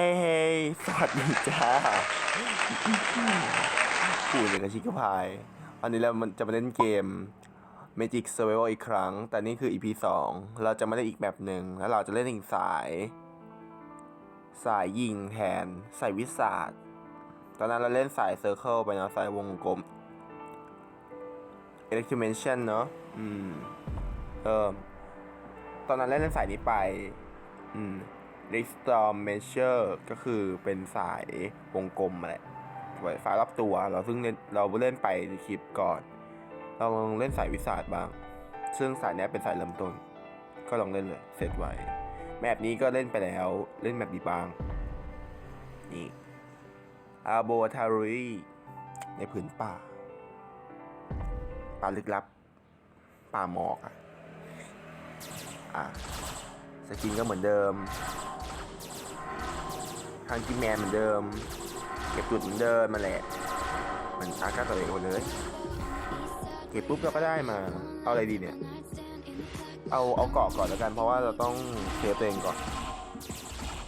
ฮ้ยเฮ้ยสวัสดีจ้าพูดอย่างกับชิคกี้พายอันนี้เรามันจะมาเล่นเกม Magic Survival อีกครั้ง แต่นี่คือ EP 2 เราจะมาเล่นอีกแบบหนึ่ง แล้วเราจะเล่นอีกสาย สายยิงแทน สายวิสาดตอนนั้นเราเล่นสายเซอร์เคิลไปเนาะสายวงกลม Electrimension เนาะ อืม เออ ตอนนั้นเล่นเล่นสายนี้ไป อืม r e s t o r m measure ก็คือเป็นสายวงกลมแหละสายรอบตัวเราซึ่งเราเล่นไปในคลิปก่อน เราลองเล่นสายวิสาดบ้าง ซึ่งสายนี้เป็นสายเริ่มต้น ก็ลองเล่นเลยเสร็จไว้แมปนี้ก็เล่นไปแล้วเล่นแมปนี้บ้าง นี่อาโบทารุยในผืนป่า ป่าลึกลับ ป่าหมอกอะอะสกินก็เหมือนเดิม ทางกิมแมนเหมือนเดิม เก็บจุดเหมือนเดิมมาแหละเหมือนอากาตัวเองหมดเลย เก็บปุ๊บเราก็ได้มา เอาอะไรดีเนี่ย เอาเอาเกาะก่อนแล้วกัน เพราะว่าเราต้องเคลียร์ตัวเองก่อน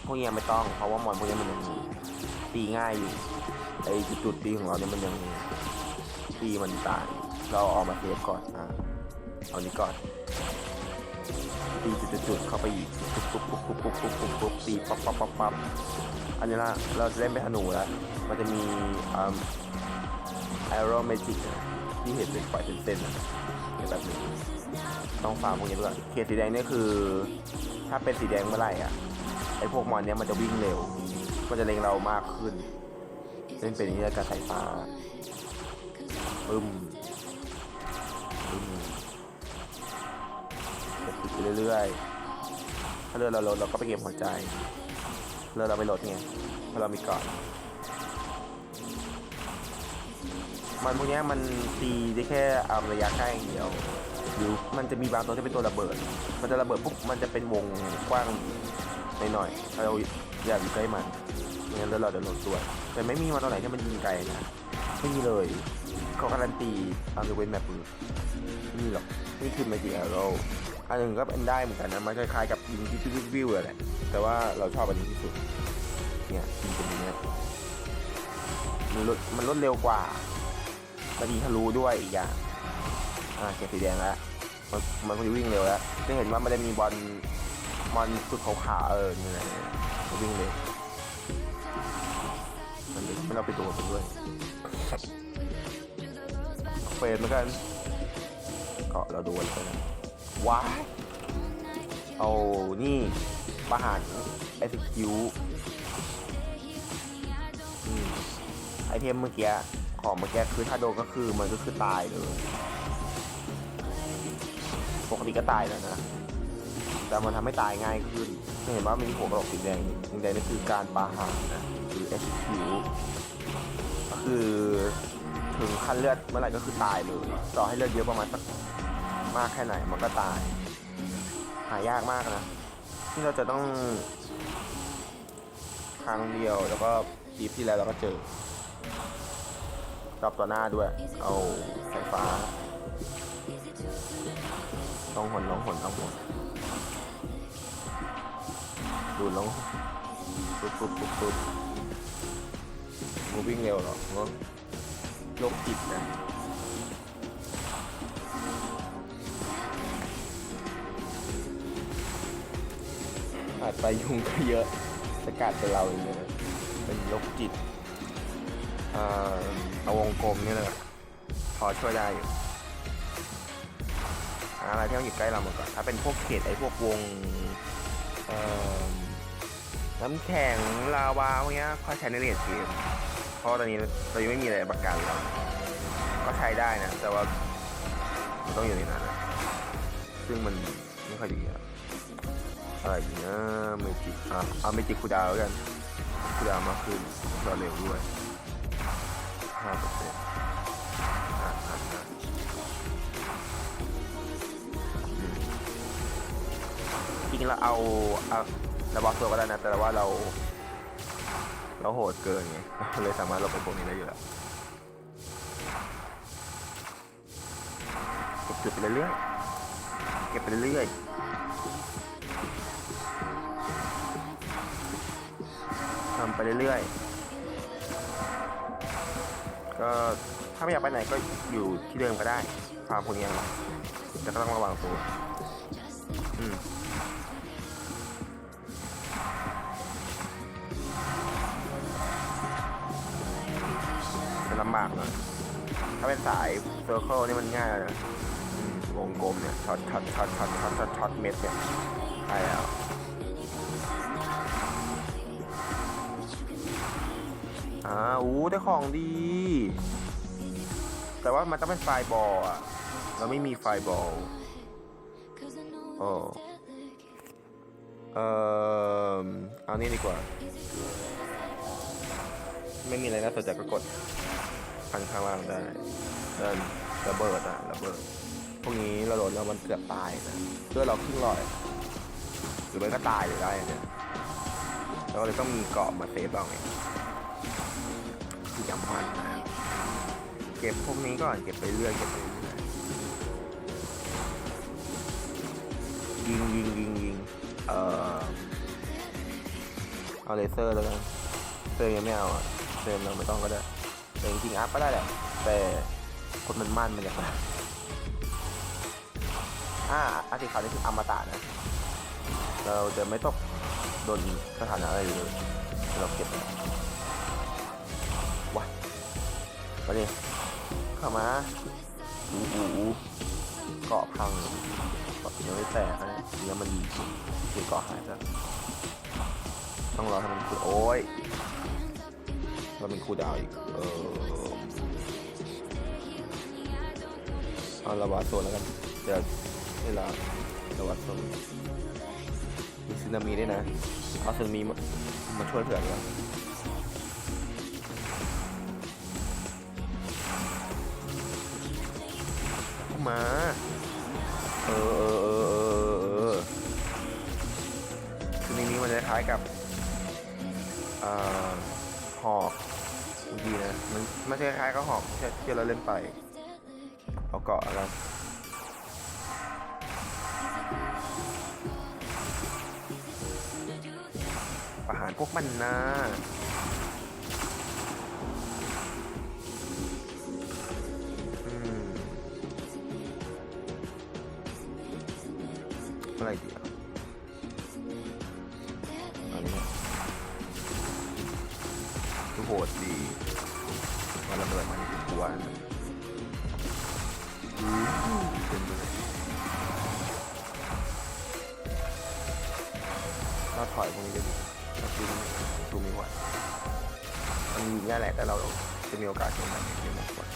พวกนี้ยไม่ต้อง เพราะว่ามอนพวกนี้มันยังตีง่ายอยู่ไอจุดตีของเราเนี่ยมันยังตีมันตายเราเอาอกมาเซฟก่อนอะเอานี้ก่อนตีจุดๆๆเข้าไปอีกปุ๊บปุ๊บปุ๊บปุ๊บปุ๊บปุ๊บปุ๊บตีปั๊บปั๊บปั๊บปั๊บ อันนี้ละเราจะเล่นเป็นธนูแล้ว มันจะมีอ่า Aero Magic ที่เห็นเป็นปล่อยเส้นๆนะเนี่ยแบบนี้ต้องฟาร์มพวกนี้ด้วยเขตสีแดงนี่คือ ถ้าเป็นสีแดงเมื่อไหร่อะไอพวกมอนเนี้ยมันจะวิ่งเร็ว มันจะเล็งเรามากขึ้นเล่นเป็นอย่างนี้แล้วกับสายฟ้าปึ้มปึ้มเก็บไปเรื่อยๆถ้าเลือดเราลดเราก็ไปเก็บหัวใจ เลือดเราไปโหลดไงเพราะเรามีเกาะมันพวกนี้มันตีได้แค่อาระยะใกล้อย่างเดียวหรือมันจะมีบางตัวที่เป็นตัวระเบิด มันจะระเบิดปุ๊บมันจะเป็นวงกว้างหน่อยๆถ้าเราอยากอยู่ใกล้มันไม่งั้นเลือดเราจะลดด้วแต่ไม่มีมาตัวไหนที่มันยิงไกลนะไม่มีเลยเขาการันตีตามยกเว้นแมปปืนไม่มีหรอกนี่คือ Magic Arrow อันหนึ่งก็เป็นได้เหมือนกันนะมันคล้ายๆกับยิงที่วิววิวแหละแต่ว่าเราชอบอันนี้ที่สุดเนี่ยยิงเป็นอย่างเนี้ยมันลดมันลดเร็วกว่ามันยิงทะลุด้วยอีกอย่างอ่าเก็บสีแดงแล้วมันมันก็จะวิ่งเร็วแล้วจะเห็นว่ามันจะมีบอลบอลสุดขาวๆเออนี่แหละวิ่งเร็วมันไม่เอาไปตัวมันด้วยเฟรมเหมือนกันเกาะเราโดนไปนะ ว้ายเอานี่ประหารไอสกิลอืมไอเทมเมื่อกี้ของเมื่อกี้คือถ้าโดนก็คือมันก็คือตายเลยปกติก็ตายแล้วนะ แต่มันทำให้ตายง่ายขึ้นเห็นว่ามีหัวกระโหลกสีแดงสีแดงนี่คือการปาหานะหรือ SQ ก็คือถึงขั้นเลือดเมื่อไหร่ก็คือตายเลยต่อให้เลือดเยอะประมาณสัก มากแค่ไหนมันก็ตาย หายากมากนะ ที่เราจะต้อง ครั้งเดียวแล้วก็ทีที่แล้วเราก็เจอรอบต่อหน้าด้วย เอาสายฟ้าต้องหนต้องหนต้องหนดูน้องปุ๊บปุ๊บปุ๊บปุ๊บกูวิ่งเร็วเหรอก็โรคจิตนะ อาจไปยุงก็เยอะสกัดเป็นเราอย่างเงี้ยเป็นโรคจิตอ่าเอาวงกลมนี่แหละพอช่วยได้อยู่อะไรที่มันอยู่ใกล้เราหมดก่อนถ้าเป็นพวกเขตไอ้พวกวงน้ำแข็งลาวาพวกเนี้ยค่อยใช้ในเรียนเกมเพราะตอนนี้เรายังไม่มีอะไรประกันแล้วก็ใช้ได้นะ แต่ว่ามันต้องอยู่ในนั้นนะซึ่งมันไม่ค่อยดีอะ อะไรอย่างเงี้ยเมจิกอะเอาเมจิกคูดาวน์แล้วกันคูดาวมากขึ้นรอเร็วด้วยห้าเปอร์เซ็นต์อะอะอะอืมจริงเราเอาเอาราบล็อกตัวก็ได้นะ แต่ว่าเรา เราโหดเกินไงเลยสามารถหลบไปพวกนี้ได้อยู่แล้วเก็บจุดไปเรื่อยๆเก็บไปเรื่อยๆำไปเรื่อยๆ ก็ถ้าไม่อยากไปไหนก็อยู่ที่เดิมก็ได้ฟาร์มพวกนี้นะแต่ก็ต้องระวังตัวอืมจะลำบากหน่อยถ้าเป็นสายเซอร์เคิลนี่มันง่ายเลยนะวงกลมเนี่ยช็อตช็อตช็อตช็อตช็อตช็อตช็อตเม็ดเนี่ยใช่แล้ว อ่าอู้ได้ของดี แต่ว่ามันต้องเป็นไฟบอลอะเราไม่มีไฟบอลโอ้เอ่อเอานี่ดีกว่า ไม่มีอะไรน่าสนใจก็กดพันข้างล่างได้เดินระเบิดอะระเบิด พวกนี้เราโดนแล้วมันเกือบตายนะเพื่อเราครึ่งหลอดหรือไม่ก็ตายเลยได้เนี่ยเราก็เลยต้องมีเกราะมาเซฟเราไง ที่จำมันนะเก็บพวกนี้ก่อนเก็บไปเรื่อยเก็บไปเรื่อยยิงยิงยิงยิงเอ่อเอาเลเซอร์แล้วกันเซอร์ยังไม่เอาอะเซอร์เราไม่ต้องก็ได้แต่จริงๆอัพก็ได้แหละแต่คนมันมั่นมันอยากมาอ่าอาติขาวนี่คืออมตะนะ เราจะไม่ตกโดนสถานะอะไรเลยเราเก็บไป มาดิเข้ามาอูอูเกาะพังเกาะยังไม่แตกนะเนื้อมันดีคือเกาะหายแล้วต้องรอให้มันคือโอ้ยเราเป็นคูดาวอีก เออเอาละวะโซนแล้วกันเดี๋ยวเวลาละวะโซนมีซึนามิด้วยนะเอาซึนามิมามาช่วยเผื่อกัน มา เออเออเออเออเออคือนนี้มันจะคล้ายกับอ่าหอกดีนะ มันไม่ใช่คล้ายกับหอกที่ที่เราเล่นไป เอาเกาะแล้วประหารพวกมันนะ ไรดีอะอันนี้คือโหดดีมันระเบิดมันกลัวนะอืมเราถอยพวกนี้ดิเราดูดูมีหวมันมีง่ายแหละแต่เราจะมีโอกาสชนมันเยอะมากกว่า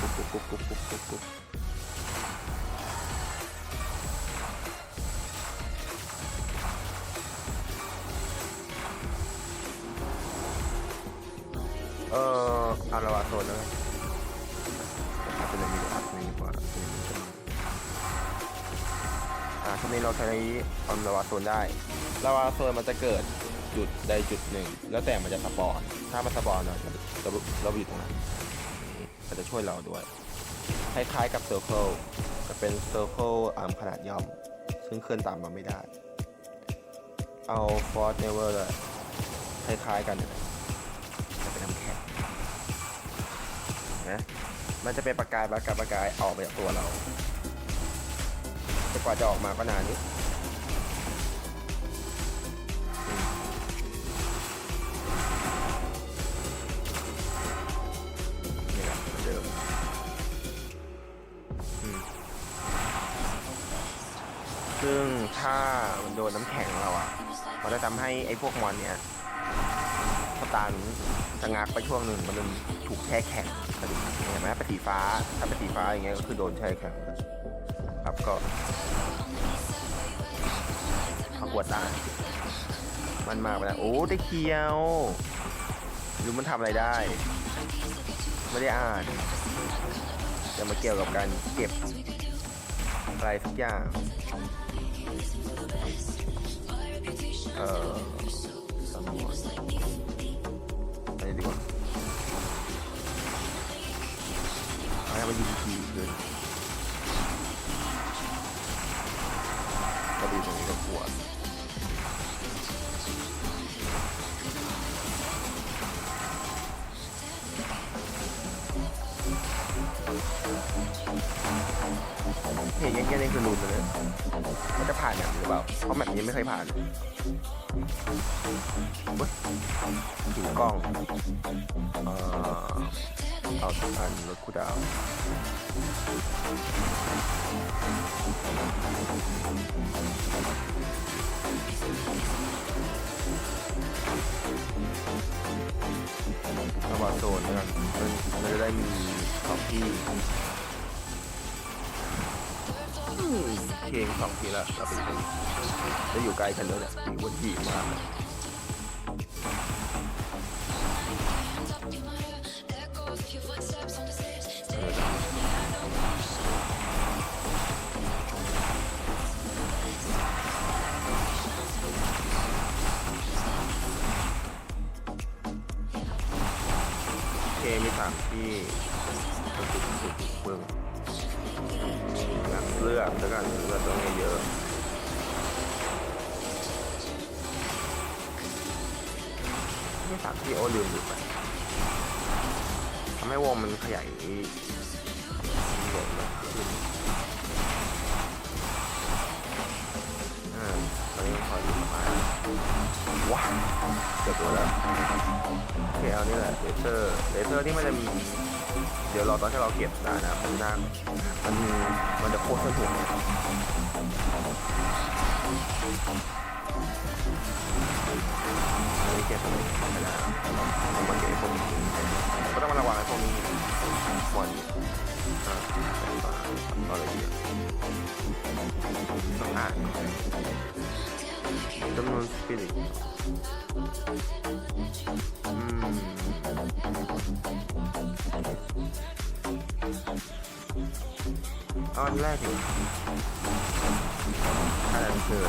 ปุ๊บปุ๊บปุ๊บปุ๊บปุ๊บปุ๊บ เออเอาละวะโซนแล้วกันอาจจะมีอัพนี้กว่าอ่าทีนี้เราใช้ออนลาวาโซนได้ลาวาโซนมันจะเกิดจุดใดจุดหนึ่ง แล้วแต่มันจะสปอนถ้ามันสปอนเราจะเราเราอยู่ตรงนั้นมันจะช่วยเราด้วยคล้ายๆกับเซอร์เคิลจะเป็นเซอร์เคิลอาร์มขนาดย่อม ซึ่งเคลื่อนตามมาไม่ได้ เอาฟอร์ n เนเวอร์เลยคล้ายๆกันเลยจะ นะมันจะเป็นประกายประกายประกายออกมาจากตัวเราแต่กว่าจะออกมาก็นานนิดนี่แหละเดิมซึ่งถ้ามันโดนน้ำแข็งเราอะมันจะทำให้ไอ้พวกมอนเนี่ยสตาร์นจะงักไปช่วงหนึ่งมันถูกแช่แข็งเห็นไหมป็นสีฟ้าถ้าป็นสีฟ้าอย่างเงี้ยก็คือโดนแช่แข็งครับก็ขาปวดตายมันมากไปแล้วโอ้ได้เคียวรู้มันทำอะไรได้ ไม่ได้อ่าน จะมาเกี่ยวกับการเก็บอะไรสักอย่างเออสมองอะไรดีกว่า ให้มายิงทีเลยก็ดูตรงนี้ก็ปวดเพลงแย่ๆนี่คือลูนเลยมันจะผ่านแบบนี้หรือเปล่า เพราะแบบนี้ไม่เคยผ่านถึงกล้อง เอาทุกอันรถคูดาวระหว่างโซนเนะครับมันมันจะได้มีสองที่อืมเพลงสองทีละเราเป็นคนจะอยู่ไกลกันเลยเนี่ยอยู่บนที่มาก มีสามที่ก็คือสุดเมืองอยากเลือกแล้วกันเลือกต้องให้เยอะไม่สามที่โอ้ลืมดูไปทำให้วงมันขยายวงมากขึ้น ว้าวเกือบตัวแล้วโอเคเอานี่แหละเลเซอร์เลเซอร์ที่มันจะมี เดี๋ยวรอตอนที่เราเก็บได้นะมันน่ามันมันจะโคตรสนุกไม่เก็บไม่ได้เรามาเก็บไอ้พวกนี้ก็ต้องมาระวังไอ้พวกนี้บ่อยอ่าต่อเลยดีต้องอ่าน จำนวนสปิริตอืมอันแรกดิอันนั้นคือ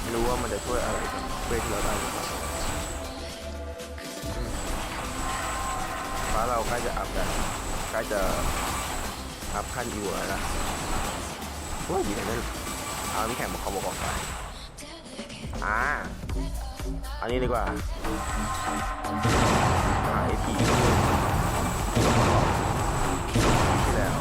ไม่รู้ว่ามันจะช่วยอะไรกับเวทเราได้หรือเปล่าฟ้าเราใกล้จะอัพแล้วใกล้จะอัพขั้นอยู่แล้วนะว่าอยู่ไหนนั่น เอาน้ำแข็งมาขอบอกก่อนไปอ่าอันนี้ดีกว่าหาไอพีที่แล้ว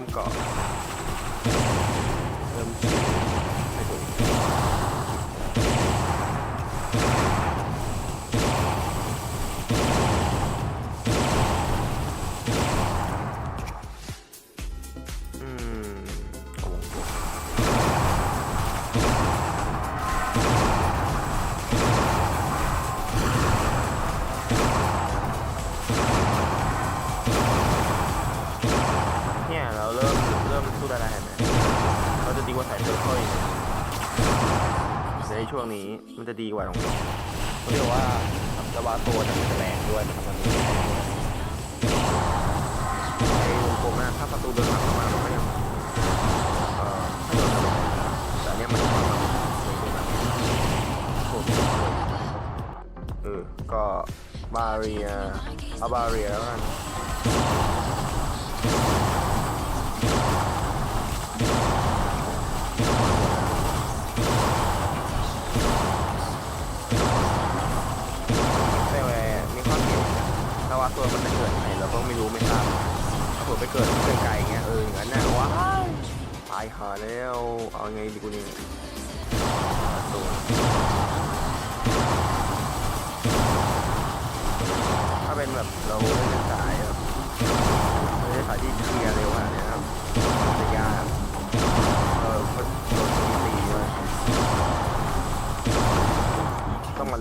พิ่มเกาะเพิ่มให้ตั เราเริ่มเริ่มสู้ได้แล้วเห็นไหมเราจะดีกว่าสายเซอร์เคิลอีกในช่วงนี้มันจะดีกว่าตรงนี้เขาเรียกว่าระวาตัวจะแรงด้วยนะครับวันนี้ไอ้วงกลมนะถ้าประตูเดินหลังเข้ามามันก็ยังเอ่อไม่โดนแต่เนี้ยมันเข้ามาสวยงามโอ้โหเออก็บาเรียเอาบาเรียแล้วกัน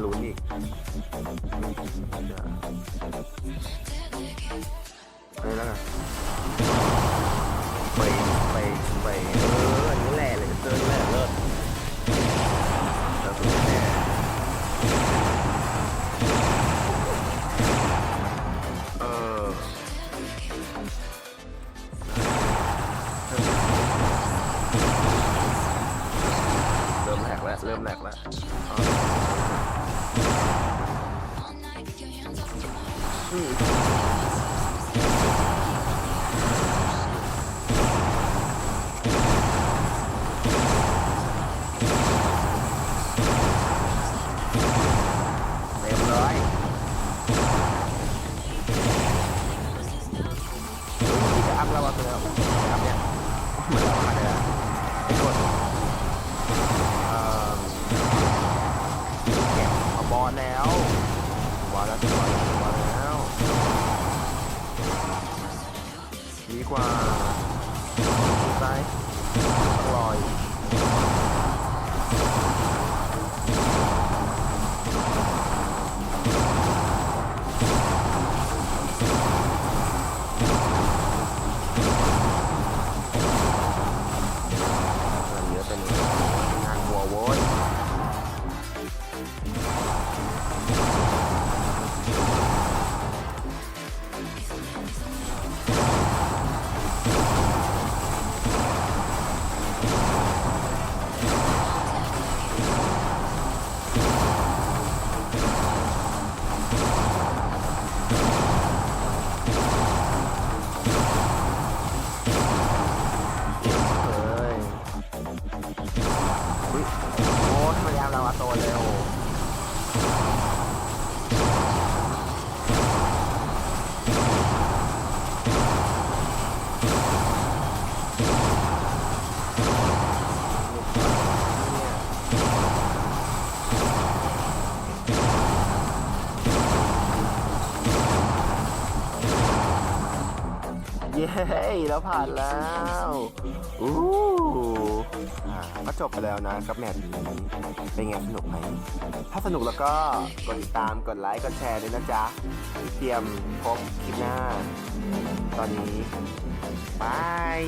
ลุ้นอีกอะไรแล้วกันไปไปไปเอออันนี้แหละเลยเจอแหละเลิศเเริ่มแหลกแล้วเริ่มแหลกแล้ว ม บอลแล้วบอลแล้วบอลแล้วดีกว่าดูซ้ายลอยเหลือเป็นงานหัวโว้ย เย้แล้วผ่านแล้วอู้อ่าก็จบไปแล้วนะกับแมตช์นี้เป็นไงสนุกไหมถ้าสนุกแล้วก็กดติดตามกดไลค์กดแชร์ด้วยนะจ๊ะเตรียมพบคลิปหน้า ตอนนี้บาย